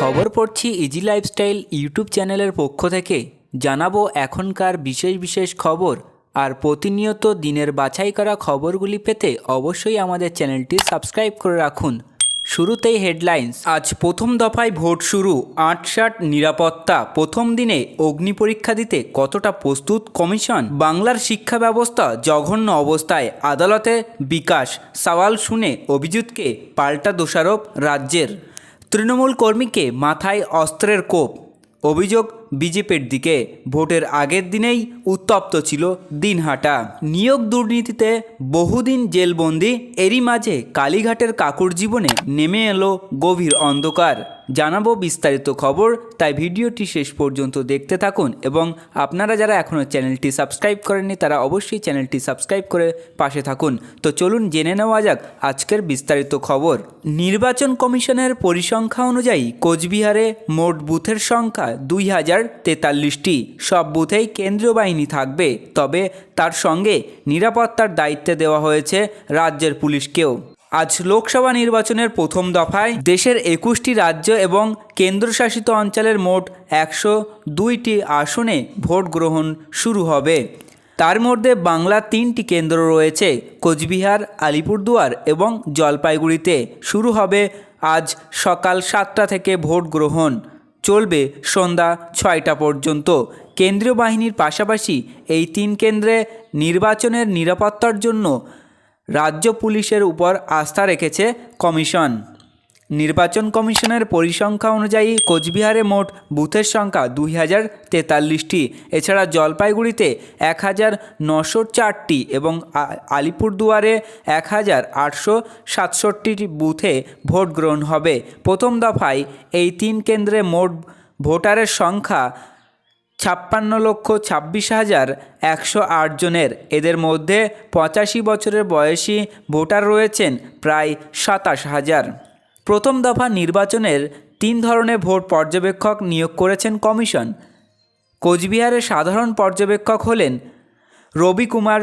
খবর পড়ছি easy lifestyle YouTube চ্যানেলের পক্ষ থেকে। জানাব এখনকার বিশেষ বিশেষ খবর আর প্রতিনিয়ত দিনের বাছাই করা খবরগুলি পেতে অবশ্যই আমাদের চ্যানেলটি সাবস্ক্রাইব করে রাখুন। শুরুতেই হেডলাইন্স আজ প্রথম দফায় ভোট শুরু, আটষাট নিরাপত্তা। প্রথম দিনে অগ্নি পরীক্ষা দিতে কতটা প্রস্তুত কমিশন? বাংলার শিক্ষা ব্যবস্থা জঘন্য অবস্থায়, আদালতে বিকাশ। সওয়াল শুনে অভিজিৎকে পাল্টা দোষারোপ রাজ্যের। তৃণমূল কর্মীকে মাথায় অস্ত্রের কোপ। অভিযোগ বিজেপির দিকে। ভোটের আগের দিনেই উত্তপ্ত ছিল দিনহাটা। নিয়োগ দুর্নীতিতে বহুদিন জেলবন্দি, এরই মাঝে কালীঘাটের কাকুর জীবনে নেমে এলো গভীর অন্ধকার। জানাব বিস্তারিত খবর, তাই ভিডিওটি শেষ পর্যন্ত দেখতে থাকুন এবং আপনারা যারা এখনও চ্যানেলটি সাবস্ক্রাইব করেননি, তারা অবশ্যই চ্যানেলটি সাবস্ক্রাইব করে পাশে থাকুন। তো চলুন জেনে নেওয়া যাক আজকের বিস্তারিত খবর। নির্বাচন কমিশনের পরিসংখ্যা অনুযায়ী কোচবিহারে মোট বুথের সংখ্যা দুই হাজার তেতাল্লিশটি। সব বুথেই কেন্দ্রীয় বাহিনী থাকবে, তবে তার সঙ্গে নিরাপত্তার দায়িত্বে দেওয়া হয়েছে রাজ্যের পুলিশকেও। আজ লোকসভা নির্বাচনের প্রথম দফায় দেশের একুশটি রাজ্য এবং কেন্দ্রশাসিত অঞ্চলের মোট একশো দুইটি আসনে ভোট গ্রহণ শুরু হবে। তার মধ্যে বাংলার তিনটি কেন্দ্র রয়েছে, কোচবিহার, আলিপুরদুয়ার এবং জলপাইগুড়িতে। শুরু হবে আজ সকাল সাতটা থেকে ভোট গ্রহণ। চলবে সন্ধ্যা ছয়টা পর্যন্ত। কেন্দ্রীয় বাহিনীর পাশাপাশি এই তিন কেন্দ্রে নির্বাচনের নিরাপত্তার জন্য রাজ্য পুলিশের উপর আস্থা রেখেছে কমিশন। নির্বাচন কমিশনের পরিসংখ্যা অনুযায়ী কোচবিহারে মোট বুথের সংখ্যা দুই হাজার তেতাল্লিশটি। এছাড়া জলপাইগুড়িতে এক হাজার নশো চারটি এবং আলিপুরদুয়ারে এক হাজার আটশো সাতষট্টি বুথে ভোট গ্রহণ হবে। প্রথম দফায় এই তিন কেন্দ্রে মোট ভোটারের সংখ্যা ছাপ্পান্ন লক্ষ ছাব্বিশ হাজার একশো জনের। এদের মধ্যে পঁচাশি বছরের বয়সী ভোটার রয়েছেন প্রায় সাতাশ হাজার। প্রথম দফা নির্বাচনের তিন ধরনের ভোট পর্যবেক্ষক নিয়োগ করেছেন কমিশন। কোচবিহারের সাধারণ পর্যবেক্ষক হলেন রবি কুমার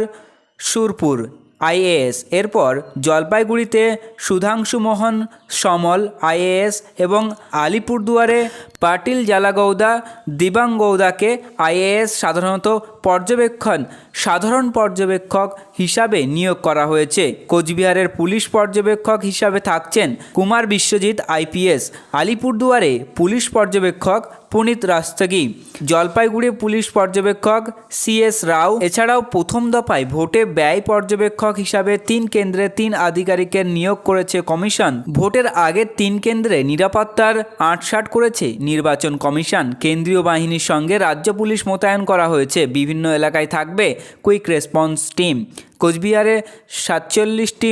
সুরপুর, আইএএস। এরপর জলপাইগুড়িতে সুধাংশু মোহন সমল, আইএএস এবং আলিপুরদুয়ারে পাটিল জালাগৌদা দিবাং গৌদাকে আইএএস সাধারণত পর্যবেক্ষণ, সাধারণ পর্যবেক্ষক হিসাবে নিয়োগ করা হয়েছে। কোচবিহারের পুলিশ পর্যবেক্ষক হিসাবে থাকছেন কুমার বিশ্বজিৎ, আইপিএস। আলিপুরদুয়ারে পুলিশ পর্যবেক্ষক পুনিত রাস্তগি। জলপাইগুড়ি পুলিশ পর্যবেক্ষক সিএস রাও। এছাড়াও প্রথম দফায় ভোটে ব্যয় পর্যবেক্ষক হিসাবে তিন কেন্দ্রে তিন আধিকারিকের নিয়োগ করেছে কমিশন। ভোটের আগের তিন কেন্দ্রে নিরাপত্তার আটসাট করেছে নির্বাচন কমিশন। কেন্দ্রীয় বাহিনীর সঙ্গে রাজ্য পুলিশ মোতায়েন করা হয়েছে। বিভিন্ন এলাকায় থাকবে কুইক রেসপন্স টিম। কোচবিহারে সাতচল্লিশটি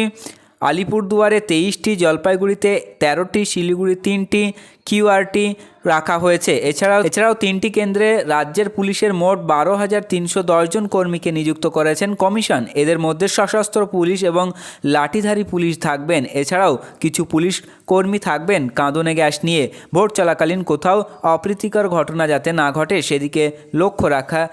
আলিপুরদুয়ারে তেইশটি জলপাইগুড়িতে তেরোটি, শিলিগুড়ি তিনটি, কিউআরটি রাখা হয়েছে। এছাড়াও এছাড়াও তিনটি কেন্দ্রে রাজ্যের পুলিশের মোট বারো হাজার তিনশো দশজন কর্মীকে নিযুক্ত করেছেন কমিশন। এদের মধ্যে সশস্ত্র পুলিশ এবং লাঠিধারী পুলিশ থাকবেন। এছাড়াও কিছু পুলিশ কর্মী থাকবেন কাঁদনে গ্যাস নিয়ে। ভোট চলাকালীন কোথাও অপ্রীতিকর ঘটনা যাতে না ঘটে, সেদিকে লক্ষ্য রাখা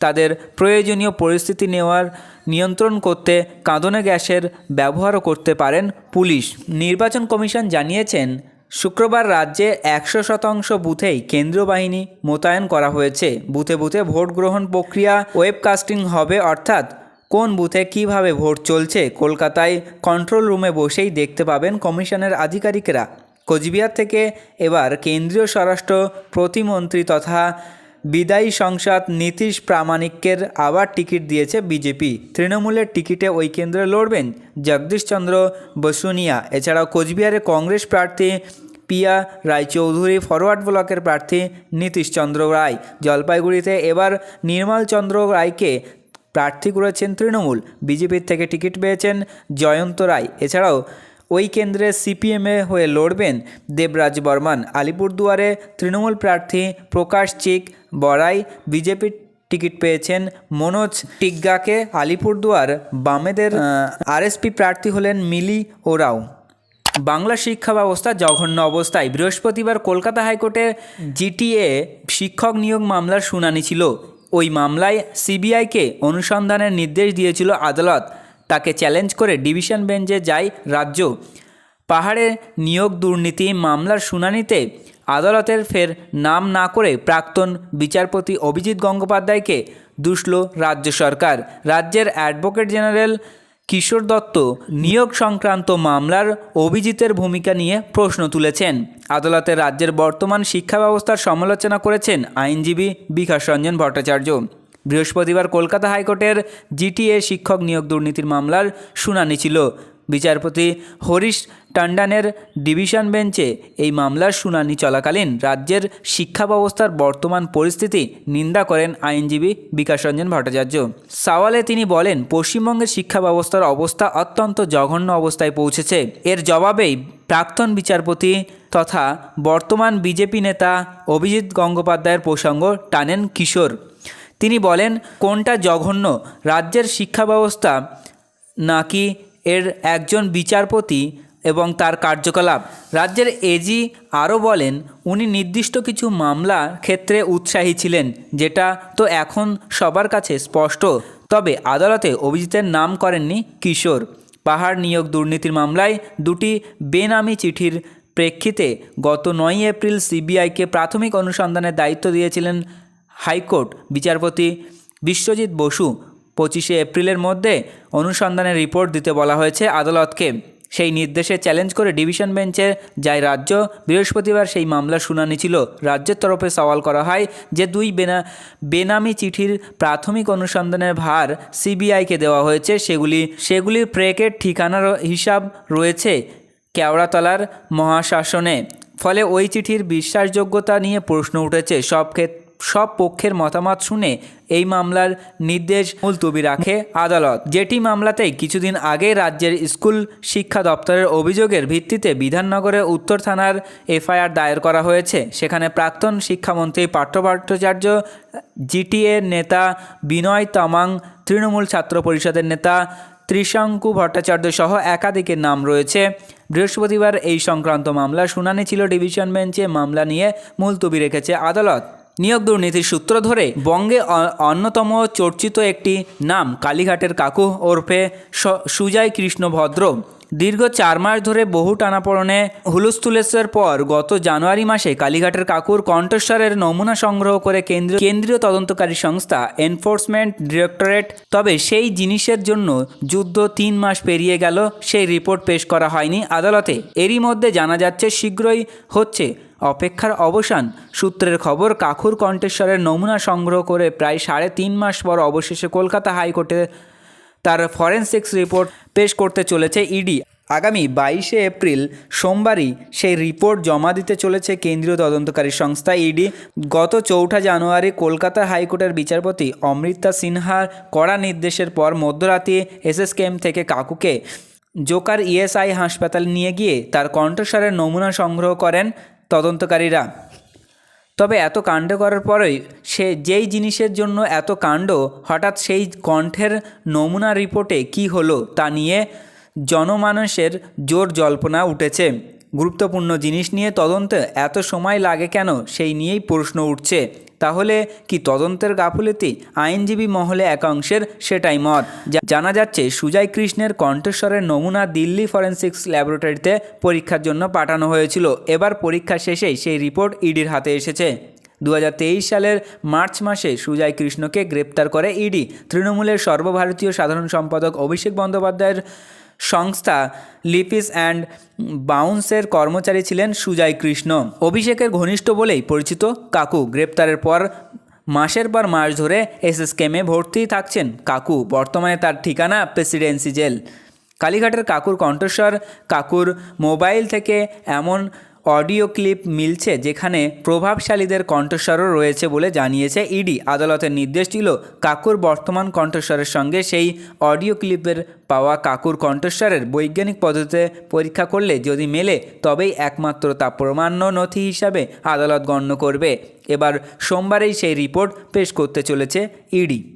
তাদের প্রয়োজনীয় পরিস্থিতি নেওয়ার নিয়ন্ত্রণ করতে কাঁদনে গ্যাসের ব্যবহারও করতে পারেন পুলিশ। নির্বাচন কমিশন জানিয়েছেন, শুক্রবার রাজ্যে একশো শতাংশ বুথেই কেন্দ্রীয় বাহিনী মোতায়েন করা হয়েছে। বুথে বুথে ভোট গ্রহণ প্রক্রিয়া ওয়েবকাস্টিং হবে, অর্থাৎ কোন বুথে কীভাবে ভোট চলছে কলকাতায় কন্ট্রোল রুমে বসেই দেখতে পাবেন কমিশনের আধিকারিকরা। কোচবিহার থেকে এবার কেন্দ্রীয় স্বরাষ্ট্র প্রতিমন্ত্রী তথা বিদায়ী সংসদ নীতিশ প্রামাণিকের আবার টিকিট দিয়েছে বিজেপি। তৃণমূলের টিকিটে ওই কেন্দ্রে লড়বেন জগদীশচন্দ্র বসুনিয়া। এছাড়াও কোচবিহারে কংগ্রেস প্রার্থী পিয়া রায়চৌধুরী ফরওয়ার্ড ব্লকের প্রার্থী নীতিশচন্দ্র রায়। জলপাইগুড়িতে এবার নির্মল চন্দ্র রায়কে প্রার্থী করেছেন তৃণমূল। বিজেপির থেকে টিকিট পেয়েছেন জয়ন্ত রায়। এছাড়াও ওই কেন্দ্রে সিপিএমে হয়ে লড়বেন দেবরাজ বর্মান। আলিপুরদুয়ারে তৃণমূল প্রার্থী প্রকাশ চিক বড়াই বিজেপির টিকিট পেয়েছেন মনোজ টিগ্গাকে আলিপুরদুয়ার বামেদের আরএসপি প্রার্থী হলেন মিলি ওরাও। বাংলা শিক্ষা ব্যবস্থা জঘন্য অবস্থায়। বৃহস্পতিবার কলকাতা হাইকোর্টে জিটিএ শিক্ষক নিয়োগ মামলার শুনানি ছিল। ওই মামলায় সিবিআইকে অনুসন্ধানের নির্দেশ দিয়েছিল আদালত। তাকে চ্যালেঞ্জ করে ডিভিশন বেঞ্চে যায় রাজ্য। পাহাড়ে নিয়োগ দুর্নীতি মামলার শুনানিতে আদালতের ফের নাম না করে প্রাক্তন বিচারপতি অভিজিৎ গঙ্গোপাধ্যায়কে দুষল রাজ্য সরকার। রাজ্যের অ্যাডভোকেট জেনারেল কিশোর দত্ত নিয়োগ সংক্রান্ত মামলার অভিজিতের ভূমিকা নিয়ে প্রশ্ন তুলেছেন। আদালতে রাজ্যের বর্তমান শিক্ষা ব্যবস্থার সমালোচনা করেছেন আইনজীবী বিকাশ রঞ্জন ভট্টাচার্য। বৃহস্পতিবার কলকাতা হাইকোর্টের জিটিএ শিক্ষক নিয়োগ দুর্নীতির মামলার শুনানি ছিল। বিচারপতি হরিশ টান্ডানের ডিভিশন বেঞ্চে এই মামলার শুনানি চলাকালীন রাজ্যের শিক্ষা ব্যবস্থার বর্তমান পরিস্থিতি নিন্দা করেন আইনজীবী বিকাশ রঞ্জন ভট্টাচার্য। সওয়ালে তিনি বলেন, পশ্চিমবঙ্গের শিক্ষা ব্যবস্থার অবস্থা অত্যন্ত জঘন্য অবস্থায় পৌঁছেছে। এর জবাবেই প্রাক্তন বিচারপতি তথা বর্তমান বিজেপি নেতা অভিজিৎ গঙ্গোপাধ্যায়ের প্রসঙ্গ টানেন কিশোর। তিনি বলেন, কোনটা জঘন্য? রাজ্যের শিক্ষা ব্যবস্থা নাকি এর একজন বিচারপতি এবং তার কার্যকলাপ। রাজ্যের এজি আরও বলেন, উনি নির্দিষ্ট কিছু মামলা ক্ষেত্রে উৎসাহী ছিলেন, যেটা তো এখন সবার কাছে স্পষ্ট। তবে আদালতে অভিজিতের নাম করেননি কিশোর। পাহাড় নিয়োগ দুর্নীতির মামলায় দুটি বেনামি চিঠির প্রেক্ষিতে গত নয় এপ্রিল সিবিআইকে প্রাথমিক অনুসন্ধানের দায়িত্ব দিয়েছিলেন হাইকোর্ট বিচারপতি বিশ্বজিৎ বসু। পঁচিশে এপ্রিলের মধ্যে অনুসন্ধানের রিপোর্ট দিতে বলা হয়েছে আদালতকে। সেই নির্দেশে চ্যালেঞ্জ করে ডিভিশন বেঞ্চে যায় রাজ্য, বৃহস্পতিবার সেই মামলার শুনানি ছিল। রাজ্যের তরফে সওয়াল করা হয় যে দুই বেনা বেনামি চিঠির প্রাথমিক অনুসন্ধানের ভার সিবিআইকে দেওয়া হয়েছে। সেগুলি সেগুলির প্রেকের ঠিকানার হিসাব রয়েছে কেওড়াতলার মহাশাসনে। ফলে ওই চিঠির বিশ্বাসযোগ্যতা নিয়ে প্রশ্ন উঠেছে। সব ক্ষেত্রে সব পক্ষের মতামত শুনে এই মামলার নির্দেশ মুলতবি রাখে আদালত, যেটি মামলাতেই কিছুদিন আগে রাজ্যের স্কুল শিক্ষা দপ্তরের অভিযোগের ভিত্তিতে বিধাননগরের উত্তর থানার এফআইআর দায়ের করা হয়েছে। সেখানে প্রাক্তন শিক্ষামন্ত্রী পার্থ ভট্টাচার্য জিটিএর নেতা বিনয় তামাং, তৃণমূল ছাত্র পরিষদের নেতা ত্রিশঙ্কু ভট্টাচার্য সহ একাধিকের নাম রয়েছে। বৃহস্পতিবার এই সংক্রান্ত মামলা শুনানি ছিল ডিভিশন বেঞ্চে মামলা নিয়ে মুলতবি রেখেছে আদালত। নিয়োগ দুর্নীতির সূত্র ধরে বঙ্গে অন্যতম চর্চিত একটি নাম কালীঘাটের কাকু ওরফে সুজয় কৃষ্ণ ভদ্র। দীর্ঘ চার মাস ধরে বহু টানাপড়নে হুলস্থুলেসের পর গত জানুয়ারি মাসে কালীঘাটের কাকুর কণ্ঠস্বরের নমুনা সংগ্রহ করে কেন্দ্রীয় কেন্দ্রীয় তদন্তকারী সংস্থা এনফোর্সমেন্ট ডিরেক্টরেট। তবে সেই জিনিসের জন্য যুদ্ধ তিন মাস পেরিয়ে গেল, সেই রিপোর্ট পেশ করা হয়নি আদালতে। এরই মধ্যে জানা যাচ্ছে, শীঘ্রই হচ্ছে অপেক্ষার অবসান। সূত্রের খবর, কাকুর কণ্ঠেশ্বরের নমুনা সংগ্রহ করে প্রায় সাড়ে তিন মাস পর অবশেষে কলকাতা হাইকোর্টে তার ফরেনসিক্স রিপোর্ট পেশ করতে চলেছে ইডি। আগামী বাইশে এপ্রিল সোমবারই সেই রিপোর্ট জমা দিতে চলেছে কেন্দ্রীয় তদন্তকারী সংস্থা ইডি। গত চৌঠা জানুয়ারি কলকাতা হাইকোর্টের বিচারপতি অমৃতা সিনহার কড়া নির্দেশের পর মধ্যরাতে এসএসকেএম থেকে কাকুকে জোকার ইএসআই হাসপাতাল নিয়ে গিয়ে তার কণ্ঠস্বরের নমুনা সংগ্রহ করেন তদন্তকারীরা। তবে এত কাণ্ড করার পরেই সে যেই জিনিসের জন্য এত কাণ্ড, হঠাৎ সেই কণ্ঠের নমুনা রিপোর্টে কি হলো তা নিয়ে জনমানসের জোর জল্পনা উঠেছে। গুরুত্বপূর্ণ জিনিস নিয়ে তদন্তে এত সময় লাগে কেন সেই নিয়েই প্রশ্ন উঠছে। তাহলে কি তদন্তের গাফুলেতি? আইনজীবী মহলে একাংশের সেটাই মত। জানা যাচ্ছে, সুজয় কৃষ্ণের কণ্ঠস্বরের নমুনা দিল্লি ফরেনসিক্স ল্যাবরেটরিতে পরীক্ষার জন্য পাঠানো হয়েছিল। এবার পরীক্ষা শেষেই সেই রিপোর্ট ইডির হাতে এসেছে। দু হাজার তেইশ সালের মার্চ মাসে সুজয় কৃষ্ণকে গ্রেপ্তার করে ইডি। তৃণমূলের সর্বভারতীয় সাধারণ সম্পাদক অভিষেক বন্দ্যোপাধ্যায়ের সংস্থা লিপিস অ্যান্ড বাউন্সের কর্মচারী ছিলেন সুজয় কৃষ্ণ। অভিষেকের ঘনিষ্ঠ বলেই পরিচিত কাকু। গ্রেপ্তারের পর মাসের পর মাস ধরে এসএসকেমে ভর্তি থাকছেন কাকু। বর্তমানে তার ঠিকানা প্রেসিডেন্সি জেল। কালীঘাটের কাকুর কণ্ঠস্বর, কাকুর মোবাইল থেকে এমন অডিও ক্লিপ মিলছে যেখানে প্রভাবশালীদের কণ্ঠস্বরও রয়েছে বলে জানিয়েছে ইডি। আদালতের নির্দেশ ছিল কাকুর বর্তমান কণ্ঠস্বরের সঙ্গে সেই অডিও ক্লিপের পাওয়া কাকুর কণ্ঠস্বরের বৈজ্ঞানিক পদ্ধতিতে পরীক্ষা করলে যদি মেলে, তবেই একমাত্র তা প্রমাণ্য নথি হিসাবে আদালত গণ্য করবে। এবার সোমবারেই সেই রিপোর্ট পেশ করতে চলেছে ইডি।